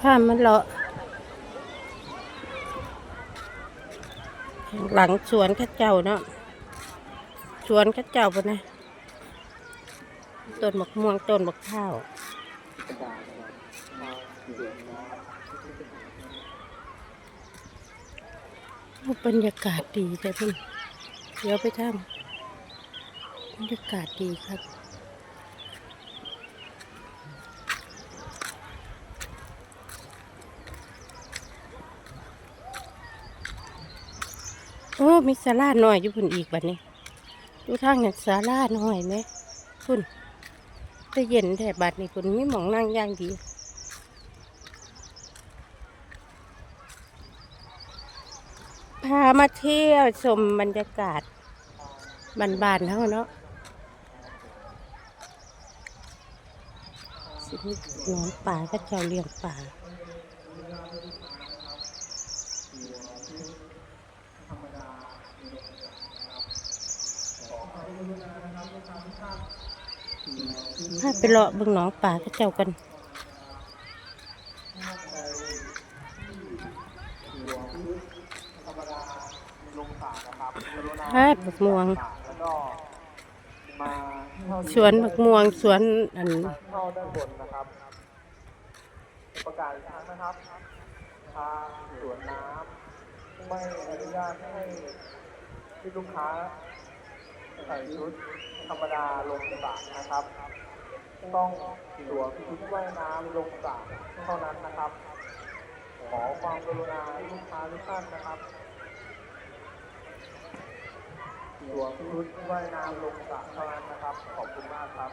ผ้ามันเลาะหลังสวนข้าเจ้าเนาะสวนข้าเจ้าปะนะต้นมะม่วงต้นมะข้าวบรรยากาศดีจ้ะพี่เดี๋ยวไปทำบรรยากาศดีครับ โอ้มีศาลาหน่อยอยู่พุ่นอีกบัดนี้ดูทางอย่างศาลาหน่อยไหมพุ่นจะเย็นแถบบัดนี้พุ่นมีหมองนั่งย่างดีพามาเที่ยวชมบรรยากาศบานๆเท่าเนาะสิหนองป่าก็เจ้าเลี้ยงป่า พาไปเลาะเบึงหนองป่าก็เจ้ากันพาดบักม่วง สวนบักม่วงสวนอันเข้าด้านบนนะครับ ประกาศอีกครั้งนะครับทางสวนน้ำไม่อนุญาตให้ที่ลูกค้าใส่ชุดธรรมดาลงสระนะครับ ต้องสวมชุดว่ายน้ำลงสระเท่านั้นนะครับ ขอความกรุณาลูกค้าทุกท่านนะครับสวมชุดว่ายน้ำลงสระเท่านั้นนะครับ ขอบคุณมากครับ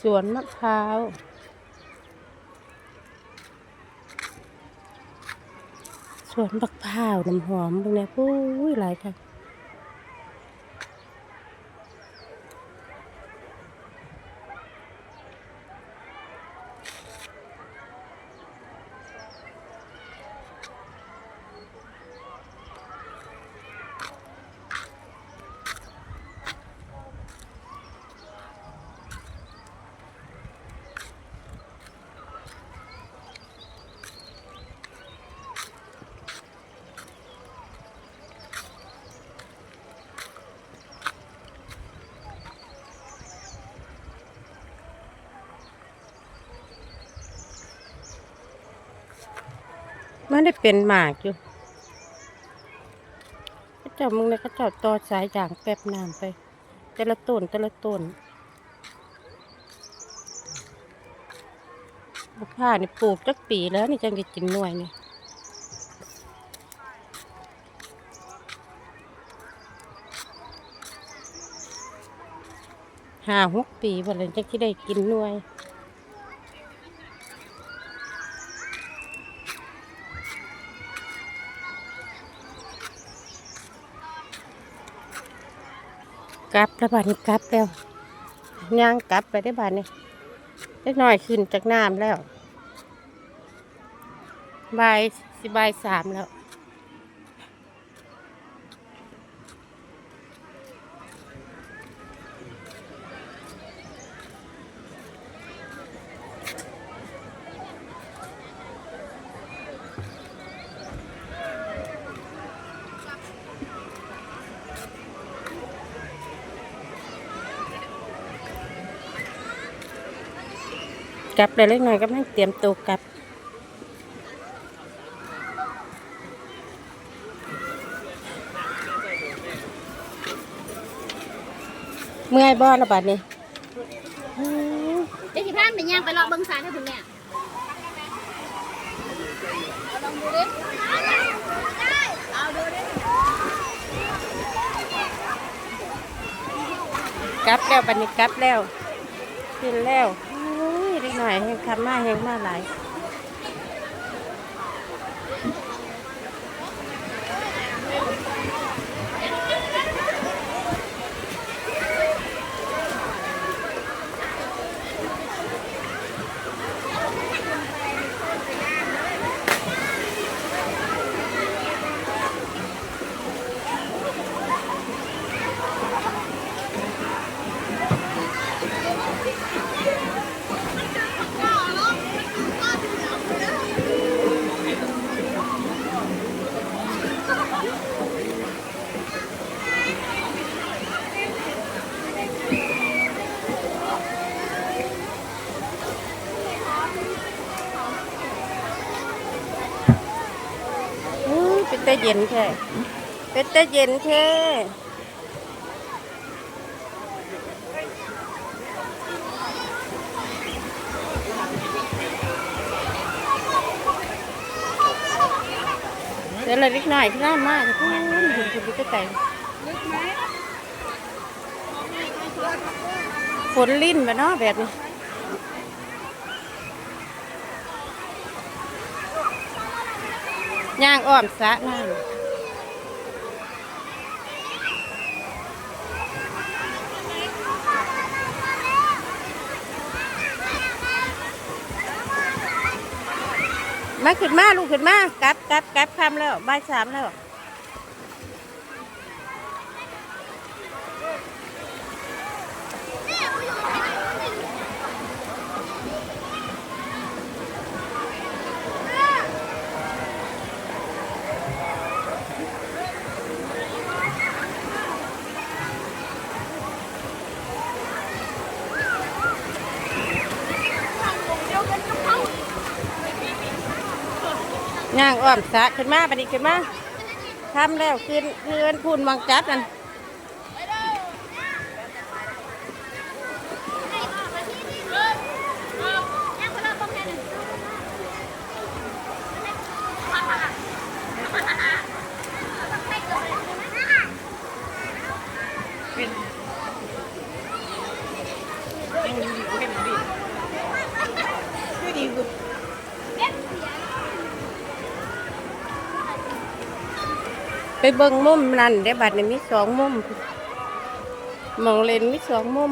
สวนมะพร้าว วนบักพร้าวน้ำหอมพวกนี้ปุ้ยหลายค่ะ มันได้เป็นหมากอยู่เขาเจ้ามึงเลยเขาเจ้าต่อสายยางแป๊บน้ำไป แต่ละต้นแต่ละต้นมะพร้านี่ปลูกจักปีแล้วนี่จังได้กินหน่วยนี่ห้าหกปีวันเลยจังที่ได้กินหน่วย กลับแล้วบาดนี้กลับแล้วย่างกลับไปได้บานนี้เล็กน้อยขึ้นจากน้ำแล้วบายสิบายสามแล้ว กลับเลยเล็กน้อยก็ไม่เตรียมตัวกลับเมื่อยบ่ละบาดนี้อื้อเดี๋ยวสิพาไปย่างไปเลาะเบิ่งสารให้คุณแม่เอาลองดูดิเอาดูดิกลับแล้วบัดนี้กลับแล้วขึ้นแล้ว หน่อยแห้งคำมาแห้งมาหลาย เย็นแค่เป็นแต่เย็นแค่เดี๋ยวเราเล็กน้อยขึ้นหน้ามากคุณคุณคุณก็แต่งฝนลิ้นมาเนาะแบบนี้ ย่างอ้อมสะน้ำมาขึ้นมาลูกขึ้นมากลับกลับกลับคำแล้วบ่ายสามแล้ว ย่างอ้อมสะขึ้นมาบัดนี้ขึ้นมาทำแล้วขึ้นเพื่อนพูนวังจัดนั่น เบิ่งมุมนั่นได้บัดนี้มีสองมุมมองเลนมีสองมุม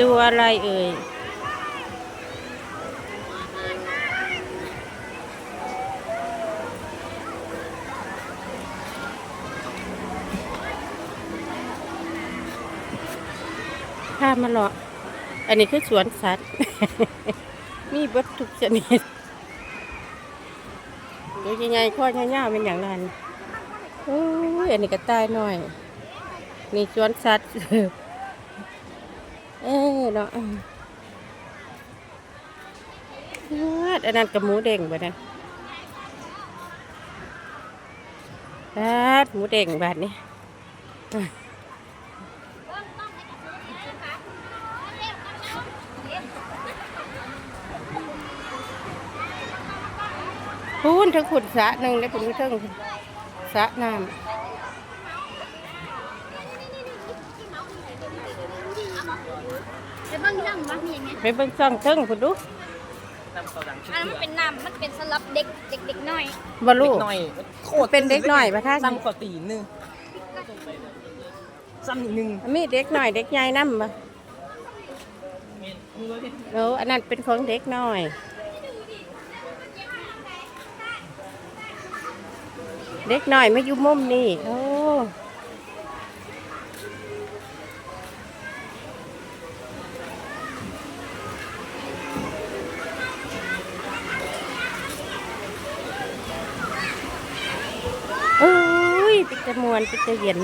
ตัวอะไรเอ่ยามมาหรออันนี้คือสวนสัตว์ มีเบดทุกชนิดดูยังไงข้อเงาๆเป็นอย่างนั้นโอ้ยอันนี้ก็ตายหน่อยนี่สวนสัตว์ เอ้ยเนาะอันนั้นกับหมูเด้งบ่นะบาดหมูเด้งบาดนี้ พูนทั้งขุดสระหนึ่งได้ผลทั้งสระน้ไปเบิ่งที่นั่งบ้างมีอย่างเงี้ยำไปเบิ่งซ่องเทิงคุณดูอันนั้นมันเป็นน้ำมันเป็นสำหรับเด็กเด็กเด็กน้อยบอลูหน่อยโคตรเป็นเด็กหน่อยประท่านซ้ำกว่าตีนหนึงซ้ำนิดนึงมีเด็กหน่อยเด็กใหญ่น้ำ บ่โอ้อันนั้นเป็นของเด็กน้อย เด็กน้อยไม่อยู่มุมนี่โอ้เอ้ยปิดตะมวนปิดตะเย็น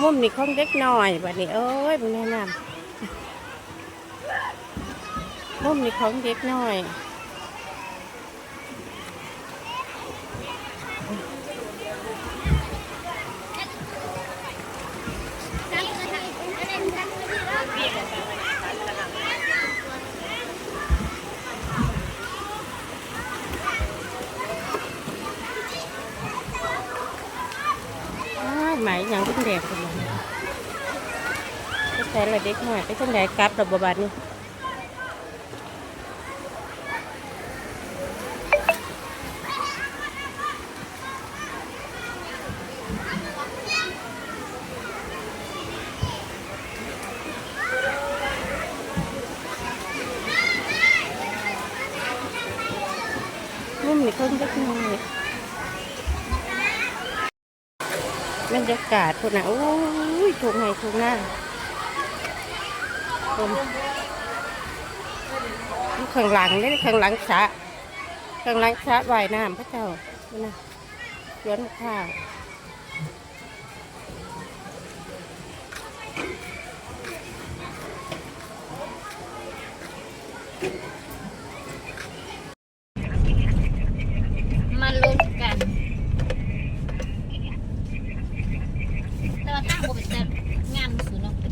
มุมนี่ของเด็กน้อยบัดนี้เอ้ยมึงแนะนำ มุมนี่ของเด็กน้อยอ้ายไหมยังเป็นแดกกันเลยไปใส่ละเด็กหน่อยไปจังไดกลับระบบบัดนี้ มุมนี่เพิ่งเล็กน้อบรรยากาศคนน่ะโอ้ยถูกไงถูกหน้าคนข้างหลังนี่ข้างหลังสะข้างหลังสะว่ายน้ำพระเจ้านี่นะสวนข้าว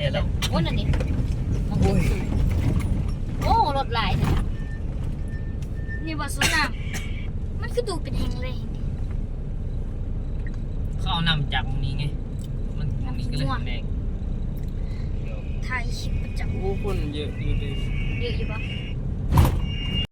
ดี๋ยวแล้วโอ้นั่นนี่มองเห็นสูงโอ้รถหลายนะนี่ว่าสวนน้ำมันคือดูเป็นแห่งเลยเขาเอานำจากตรงนี้ไง มันตรงนี้ก็เลยแดงถ่ายคลิปประจโอ้คนเยอะอยู่เลยำเยอะอยู่ปะอ